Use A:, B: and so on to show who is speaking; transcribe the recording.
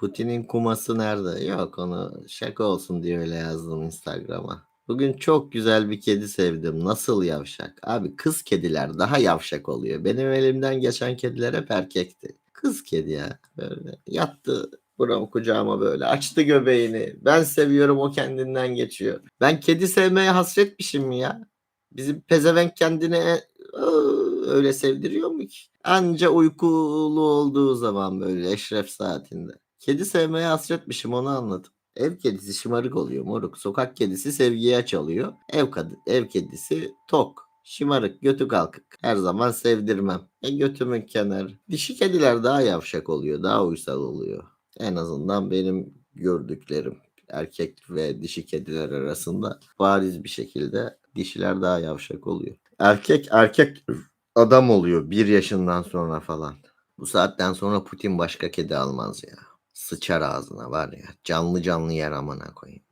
A: Putin'in kuması nerede? Yok onu şaka olsun diye öyle yazdım Instagram'a. Bugün çok güzel bir kedi sevdim. Nasıl yavşak? Abi kız kediler daha yavşak oluyor. Benim elimden geçen kediler hep erkekti. Kız kedi ya. Böyle yattı buram kucağıma böyle açtı göbeğini. Ben seviyorum o kendinden geçiyor. Ben kedi sevmeye hasretmişim mi ya? Bizim pezevenk kendine öyle sevdiriyor mu ki? Anca uykulu olduğu zaman böyle eşref saatinde. Kedi sevmeye hasretmişim onu anladım. Ev kedisi şımarık oluyor moruk. Sokak kedisi sevgiye aç oluyor. Ev, kad- ev kedisi tok. Şımarık, götü kalkık. Her zaman sevdirmem. E götümün kenarı. Dişi kediler daha yavşak oluyor, daha uysal oluyor. En azından benim gördüklerim erkek ve dişi kediler arasında bariz bir şekilde dişiler daha yavşak oluyor. Erkek erkek adam oluyor bir yaşından sonra falan. Bu saatten sonra Putin başka kedi almaz ya. Sıçar ağzına var ya. Canlı canlı yer amına koyayım.